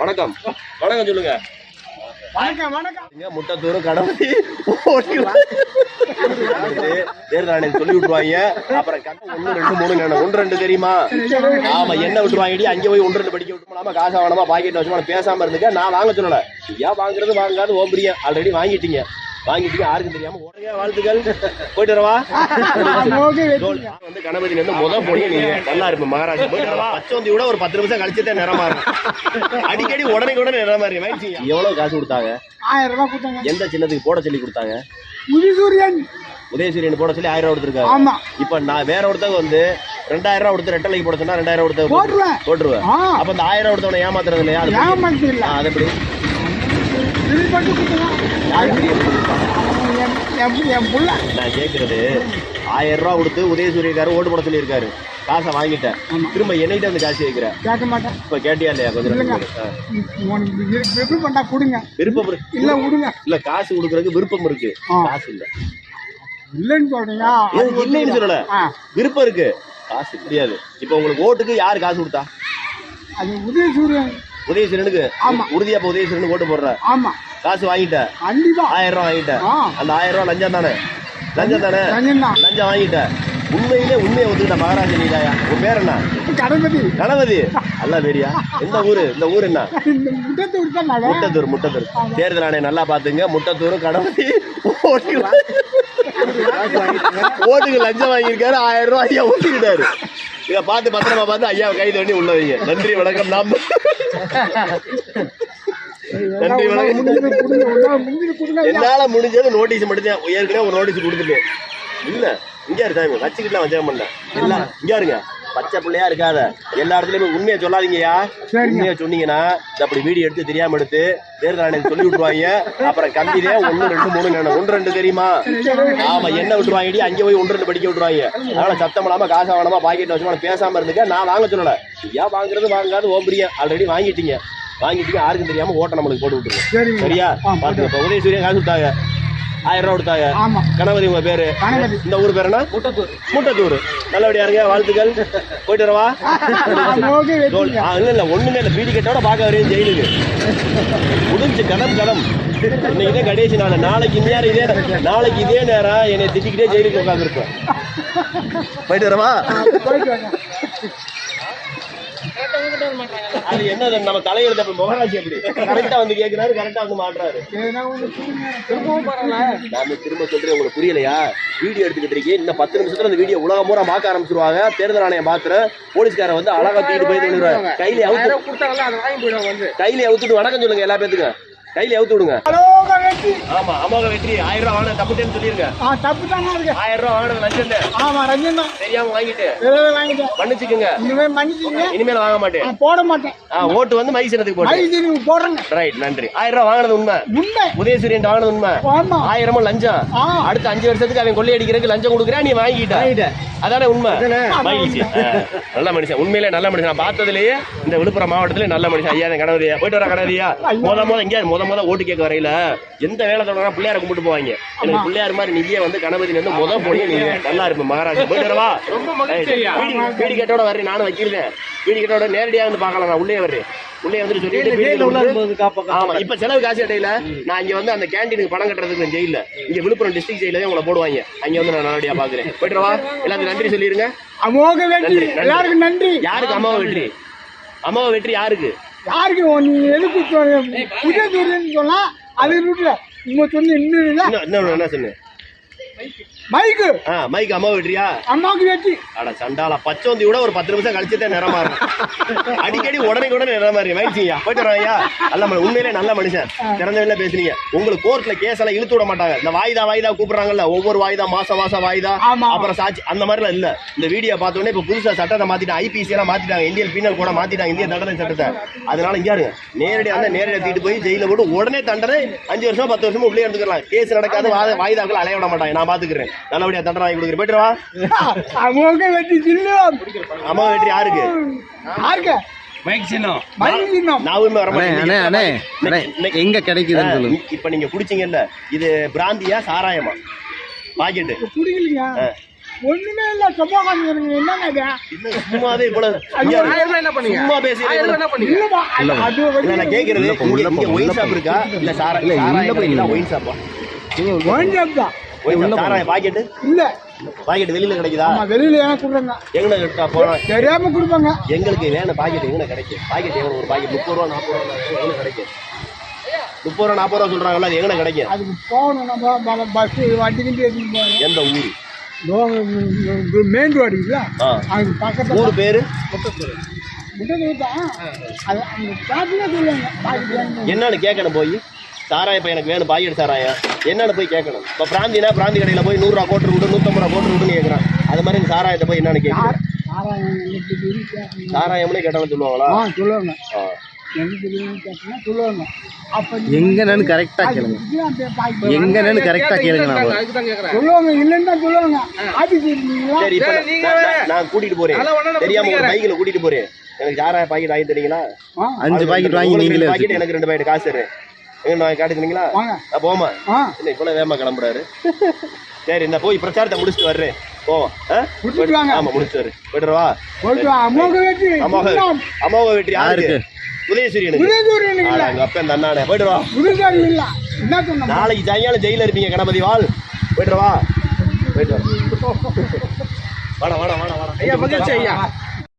வணக்கம். வணக்கம் சொல்லுங்க. வணக்கம் வணக்கம். முட்டத்தூர் கடவுளி. தேர்தல் சொல்லி விட்டுருவாங்க. அப்புறம் கட்ட ஒண்ணு ரெண்டு மூணு ஒன்று ரெண்டு தெரியுமா? ஆமா என்ன விட்டுருவாங்கடி? அங்கே போய் ஒன்று ரெண்டு படிக்க விட்டுமா காசு வாங்கணுமா? பாக்கெட் வச்சுமா பேசாம இருந்துக்க. நான் வாங்க சொல்லல. ஏன் வாங்குறது வாங்காது ஓம்புறிய ஆல்ரெடி வாங்கிட்டீங்க. வாங்கிட்டீங்க யாருக்கும் தெரியாம உடனே வாழ்த்துக்கள். போயிட்டு வரவா? வந்து கணபதி வந்து முத போய் நீங்க. நல்லா இருப்பேன் மகாராஜா. போயிட்டு வரவா? பச்சோந்தி விட ஒரு பத்து நிமிஷம் கழிச்சுட்டே நிறமா இருக்கும். அடிக்கடி உடனே உடனே நிறமா இருக்கு. எவ்வளவு காசு கொடுத்தாங்க? ஆயிரம் ரூபாய் கொடுத்தாங்க. எந்த சின்னத்துக்கு போட சொல்லி கொடுத்தாங்க? உதிசூரியன் உதயசூரியன் போட சொல்லி ஆயிரம் ரூபா கொடுத்துருக்காங்க ஆமா. இப்ப நான் வேற ஒருத்தவங்க வந்து ரெண்டாயிரம் ரூபா கொடுத்து ரெட்டலைக்கு போட சொன்னா ரெண்டாயிரம் கொடுத்து போட்டுருவேன். அப்ப அந்த ஆயிரம் கொடுத்தவன ஏமாத்துறது இல்லையா? அது எப்படி? என் புள்ள நான் கேக்குறது ஆயிரம் ரூபா கொடுத்து உதயசூரியக்காரர் ஓட்டு போட சொல்லியிருக்காரு. காசை வாங்கிட்டேன். திரும்ப என்னைட்ட வந்து காசு கேட்கிற? கேட்க மாட்டேன். இப்ப கேட்டியா இல்லையா? கொஞ்சம் எப்படி பண்ணா கொடுங்க. விருப்பம். இல்ல விடுங்க. இல்ல காசு கொடுக்கறதுக்கு விருப்பம் இருக்கு. காசு இல்ல. இல்லைன்னு சொல்றீங்க இல்லைன்னு சொல்லல. விருப்பம் இருக்கு. காசு முடியாது. இப்ப உங்களுக்கு ஓட்டுக்கு யாரு காசு கொடுத்தா? அது உதயசூரியன் உதயசூரியனுக்கு ஆமா. உறுதியா இப்ப உதயசூரியனுக்கு ஓட்டு போடுற ஆமா. காசு வாங்கிட்ட கண்டிப்பா. ஆயிரம் ரூபாய் வாங்கிட்ட ஆ. அந்த ஆயிரம் ரூபாய் லஞ்சம் தானே? லஞ்சம் தானே? லஞ்சம் வாங்கிட்ட உண்மையிலே உண்மையை ஒத்துக்கிட்ட மகாராஜா நீதாயா? உன் பேர் என்ன? கணபதி. கணபதி. அல்ல வேடியா எந்த ஊரு? இந்த ஊர் என்ன? முட்டத்தூர் முட்டத்தூர் தேர்தல் ஆணையம் நல்லா பாத்துங்க முட்டத்தூர் கணபதி. ஓட்டுக்கு லஞ்சம் வாங்கியிருக்காரு. ஆயிரம் ரூபாய் ஐயா ஊத்திக்கிட்டாரு இத பார்த்து பத்திரமா பார்த்து ஐயா கைது பண்ணி உள்ள வைங்க. நன்றி வணக்கம். நாம் நன்றி வணக்கம். என்னால முடிஞ்சது நோட்டீஸ் மட்டும் தான் ஏற்கனவே ஒரு நோட்டீஸ் கொடுத்துட்டேன். இல்ல இங்க இரு சாமி வச்சுக்கிட்டு வச்சேன் பண்ண எல்லாம் இங்க இருங்க. பச்சை பிள்ளையா இருக்காத. எல்லா இடத்துலயுமே உண்மையை சொல்லாதீங்கயா. உண்மையை சொன்னீங்கன்னா அப்படி வீடியோ எடுத்து தெரியாம எடுத்து தேர்தல் ஆணையம் சொல்லி விட்டுருவாங்க. அப்புறம் கம்பிதே ஒண்ணு ரெண்டு மூணு ஒன்று ரெண்டு தெரியுமா? ஆமா என்ன விட்டுருவாங்கடி? அங்கே போய் ஒன்று ரெண்டு படிக்க விட்டுருவாங்க. அதனால சத்தம் இல்லாம காசு வாங்கணுமா பாக்கெட் வச்சுமா பேசாம இருந்துக்க நான் வாங்க சொல்லல. ஏன் வாங்குறது வாங்காது ஓம்புறிய ஆல்ரெடி வாங்கிட்டீங்க. வாங்கிட்டீங்க யாருக்கும் தெரியாம ஓட்ட நம்மளுக்கு போட்டு சரிங்க. சரியா? ஆ, பாத்துங்க இப்ப உதயசூரியன் காசு கொடுத்தாங்க. ஆயிரம் ரூபா கொடுத்தாங்க. ஆமா. கணபதி உங்க பேரு? கணபதி. இந்த ஊர் பேர் என்ன முட்டத்தூர். முட்டத்தூர். நல்லபடியா இருங்க வாழ்த்துக்கள். போயிட்டு வரவா? இல்ல இல்ல ஒண்ணுமே இல்ல. பீடி கட்டோட பார்க்க வரையும் ஜெயிலுக்கு. முடிஞ்சு கடம் கடம். இன்னைக்கு கடைசி நாள். நாளைக்கு நேரம் இதே நாளைக்கு இதே நேரம். என்னை திட்டிக்கிட்டே ஜெயிலுக்கு உட்காந்துருப்பேன் போயிட்டு வரவா? அது என்னது? நம்ம தலையெழுத்து அப்ப முகராட்சி எப்படி கரெக்டா வந்து கேக்குறாரு கரெக்டா வந்து மாட்டுறாரு. திரும்பவும் பரவாயில்ல. நான் திரும்ப சொல்றேன் உங்களுக்கு புரியலையா? வீடியோ எடுத்துக்கிட்டு இருக்கீங்க இன்னும் பத்து நிமிஷத்துல அந்த வீடியோ உலகம் பூரா பார்க்க ஆரம்பிச்சிருவாங்க. தேர்தல் ஆணையம் பாத்துற போலீஸ்காரன் வந்து அழகா தூக்கிட்டு போய் சொல்லிடுவாங்க கையில அவுத்து கையில அவுத்துட்டு வணக்கம் சொல்லுங்க எல்லா பேத்துக்கும். கையில அவுத்து விடுங்க. ஆமா அமோக வெற்றி. ஆயிரம் ரூபாய் வாங்கின தப்புட்டேன்னு சொல்லிருங்க. ஆ தப்பு தானே இருக்கு. ஆயிரம் ரூபாய் வாங்கின லஞ்சம் ஆமா ரஞ்சன் தான். தெரியாம வாங்கிட்டு. விரைவில் வாங்கிட்டேன். மன்னிச்சுக்குங்க. இனிமே மன்னிச்சிங்க இனிமேல வாங்க மாட்டேன். நான் போட மாட்டேன். ஆ, ஓட்டு வந்து மைசனத்துக்கு போடுறேங்க. ரைட் நன்றி. ஆயிரம் ரூபாய் வாங்கினது உண்மை. உண்மை. உதயசூரியன் வாங்கினது உண்மை. ஆமா. ஆயிரமும் லஞ்சம். அடுத்த அஞ்சு வருஷத்துக்கு அவன் கொள்ளையடிக்கிறதுக்கு லஞ்சம் கொடுக்குறா நீ வாங்கிட்ட. அதானே உண்மை? மகிழ்ச்சி. நல்ல மனுஷன். உண்மையிலே நல்ல மனுஷன். நான் பார்த்ததுலயே இந்த விழுப்புரம் மாவட்டத்திலே நல்ல மனுஷன். ஐயா என் கணவரியா போயிட்டு வர கணவரியா முத முத எங்க முத முத ஓட்டு கேட்க வரையில எந்த வேலை தொடங்கினா பிள்ளையார கும்பிட்டு போவாங்க. எனக்கு பிள்ளையார் மாதிரி நீயே வந்து கணபதி வந்து முத போய் நீ நல்லா இருப்ப மகாராஜா. போயிட்டு வரவா? வீடு கேட்டோட வர்றேன் நானும் வைக்கிறேன். வீடு கேட்டோட நேரடியா வந்து பார்க்கலாம் நான் உள்ளே வர்றேன். உள்ளே வந்துட்டு சொல்லிட்டு வந்து- ஆமா இப்ப செலவு காசு இடையில நான் இங்க வந்து அந்த கேண்டீனுக்கு பணம் கட்டுறதுக்கு ஜெயில இங்க விழுப்புரம் டிஸ்ட்ரிக்ட் ஜெயில உங்களை போடுவாங்க. அங்க வந்து நான் நல்லபடியா பாக்குறேன் போயிட்டு வா எல்லாத்துக்கும் நன்றி சொல்லிருங்க. அமோக வெற்றி. எல்லாருக்கும் நன்றி. யாருக்கு அம்மாவை வெற்றி? அம்மாவை வெற்றி யாருக்கு? யாருக்கு? நீ எதுக்கு சொன்னா அது ரூட்ல உங்க சொன்ன இன்னும் இல்ல என்ன சொன்ன மைக்கு. ஆ மைக் அம்மாவை வெற்றியா அம்மாவுக்கு வெற்றி அட சண்டால பச்சோந்தி விட ஒரு பத்து நிமிஷம் கழிச்சுட்டே நிறம் மாறும். அடிக்கடி உடனே உடனே நிறம் மாறி மகிழ்ச்சியா போயிட்டு வராயா நல்ல உண்மையிலே நல்ல மனுஷன். திறந்த வெளில பேசுனீங்க. உங்களுக்கு கோர்ட்ல கேஸ் எல்லாம் இழுத்து விட மாட்டாங்க. இந்த வாய்தா வாய்தா கூப்பிடுறாங்கல்ல ஒவ்வொரு வாய்தா மாசம் மாசம் வாய்தா. அப்புறம் சாட்சி அந்த மாதிரிலாம் இல்ல. இந்த வீடியோ பார்த்த உடனே இப்ப புதுசா சட்டத்தை மாத்திட்டாங்க ஐபிசி எல்லாம் மாத்திட்டாங்க இந்தியன் பீனல் கூட மாத்திட்டாங்க இந்திய தண்டனை சட்டத்தை. அதனால இங்க இருங்க. நேரடியா வந்து நேரடியா தூக்கிட்டு போய் ஜெயில போட்டு உடனே தண்டனை அஞ்சு வருஷம் பத்து வருஷம் உள்ளே எடுத்துக்கலாம் கேஸ் நடக்காது வாய்தாக்கள் அலைய விட மாட்டாங்க. நான் பாத்துக்கிறேன். நல்லபடியா தண்டனை வாங்கி கொடுக்குறேன். போயிட்டு வா. அமோக வெற்றி சின்னம் அம்மா வெற்றி யாருக்கு? யாருக்கு? இன்னைக்கு- எங்க கிடைக்குதுன்னு சொல்லுங்க. இப்ப நீங்க குடிச்சீங்கல்ல இது பிராந்தியா சாராயமா? பாக்கெட்டு. குடிக்கலைங்க ஒண்ணுமே இல்ல சும்மா என்னங்க இது? சும்மாவே இவ்வளவு சும்மா பேசுறீங்க இல்லப்பா அது நான் கேக்குறது இங்க ஒயின். ஷாப் இருக்கா? இல்ல சாரா இல்ல. ஒயின் ஷாப்பா? ஒயின் ஷாப் தான். ஒயின் ஷாப் சாராயம் பாக்கெட் இல்ல. பாக்கெட் வெளியில கிடைக்குதா? ஆமா வெளியில ஏன் கொடுறாங்க எங்கன கிட்ட போறோம். தெரியாம கொடுப்பாங்க. எங்களுக்கு வேணும் பாக்கெட் எங்கன கிடைக்கும் பாக்கெட் எவ்வளவு ஒரு பாக்கெட்? முப்பது ரூபா நாற்பது ரூபா எங்க கிடைக்கும் முப்பது ரூபா நாற்பது ரூபா சொல்றாங்கல்ல அது எங்கன கிடைக்கும் அதுக்கு போகணும் நம்ம பஸ் வண்டி கிண்டி எடுத்துட்டு போகணும். எந்த ஊரு? மெயின் ரோடு இருக்குல்ல ஆ. அது பக்கத்துல ஊரு பேரு? முட்டை தான். அது அந்த சொல்லுவாங்க. என்னன்னு கேட்கணும் போய். சாராயம் இப்ப எனக்கு வேணும் பாக்கெட் சாராயம் என்னன்னு போய் கேட்கணும். இப்ப பிராந்தினா பிராந்தி கடையில போய் நூறு ரூபா கோட்டு விடு நூத்தம்பது ரூபா கோட்டு விடுன்னு கேட்கறான் அது மாதிரி இந்த சாராயத்தை போய் என்னன்னு கேட்கணும். சாராயம்னே கேட்டாலும் சொல்லுவாங்களா? சொல்லுவாங்க. ஆ. எங்கன்னு கரெக்டா கேளுங்க. எங்கன்னு கரெக்டா கேளுங்க நான் சொல்லுவாங்க இல்லைன்னு தான் சொல்லுவாங்க கூட்டிட்டு போறேன். தெரியாம ஒரு பைக்ல கூட்டிட்டு போறேன். எனக்கு சாராய பாக்கெட் வாங்கி தரீங்களா? அஞ்சு பாக்கெட் வாங்கி நீங்களே ரெண்டு பாக்கெட் எனக்கு ரெண்டு பாக்கெட் காசு எங்க நான் காட்டுறீங்களா வாங்க. நான் போமா வேகமா கிளம்புறாரு. சரி இந்த போய் பிரச்சாரத்தை முடிச்சுட்டு வர்றேன். போவோம். ஆமா முடிச்சுட்டு வரேன் போயிட்டு வா. போயிட்டு அம்மாவுக்கு வெற்றி. அம்மாவை அம்மாவை வெற்றி யாருக்கு? உதயசூரியனுக்கு. அப்ப இந்த அண்ணானே போயிட்டு வா. உதயசூரியன் இல்ல. என்ன சொன்ன நாளைக்கு சாயங்காலம் ஜெயில இருப்பீங்க கணபதி வாழ் போயிட்டு வா. போயிட்டு வா. வாடா வாடா வாடா வாடா. ஐயா மகிழ்ச்சி ஐயா.